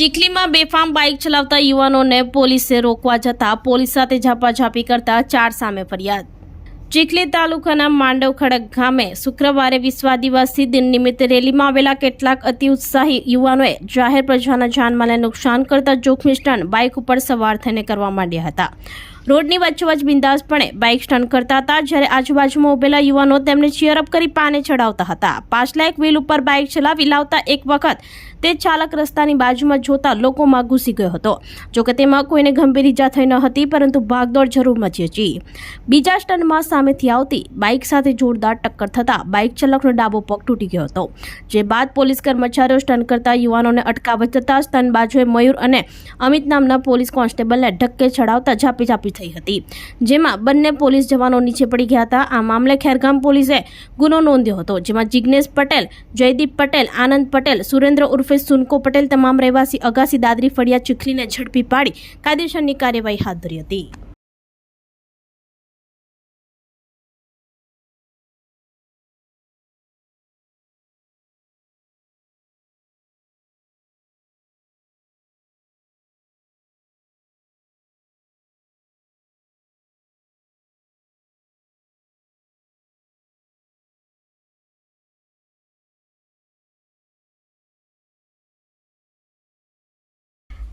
ચીખલીમાં બેફામ બાઇક ચલાવતા યુવાનોને પોલીસે રોકવા જતા પોલીસ સાથે ઝાપાઝાપી કરતા ચાર સામે ફરિયાદ. ચીખલી તાલુકાના માંડવ ખડક ગામે શુક્રવારે વિશ્વ આદિવાસી દિન નિમિત્તે રેલીમાં આવેલા કેટલાક અતિ ઉત્સાહી યુવાનોએ જાહેર પ્રજાના જાનમાલને નુકસાન કરતા જોખમી સ્ટન્ટ બાઇક ઉપર સવાર થઈને કરવા માંડ્યા હતા. રોડની વચ્ચોવચ બિંદાસપણે બાઇક સ્ટન્ટ કરતા હતા, જ્યારે આજુબાજુમાં ઉભેલા યુવાનો તેમને ચીયરઅપ કરી પાને ચડાવતા હતા. પાછલા એક વ્હીલ ઉપર બાઇક ચલાવી લાવતા એક વખત તે ચાલક રસ્તાની બાજુમાં જોતા લોકોમાં ઘૂસી ગયો હતો. જોકે તેમાં કોઈને ગંભીર ઈજા થઈ ન હતી, પરંતુ ભાગદોડ જરૂર મચી હતી. બીજા સ્ટન્ટમાં સામેથી આવતી બાઇક સાથે જોરદાર ટક્કર થતાં બાઇક ચાલકનો ડાબો પગ તૂટી ગયો હતો. જે બાદ પોલીસ કર્મચારીઓ સ્ટન કરતા યુવાનોને અટકાવત જતા સ્ટન બાજુએ મયુર અને અમિત નામના પોલીસ કોન્સ્ટેબલને ઢક્કે ચડાવતા ઝાપી ઝાપી થઈ હતી. જેમાં બંને પોલીસ જવાનો નીચે પડી ગયા હતા. આ મામલે ખેરગામ પોલીસે ગુનો નોંધ્યો હતો. જેમાં જિજ્ઞેશ પટેલ, જયદીપ પટેલ, આનંદ પટેલ, સુરેન્દ્ર ઉર્ફે સુનકો પટેલ, તમામ રહેવાસી અગાસી દાદરી ફળિયા ચીખલીને ઝડપી પાડી કાયદેસરની કાર્યવાહી હાથ ધરી હતી.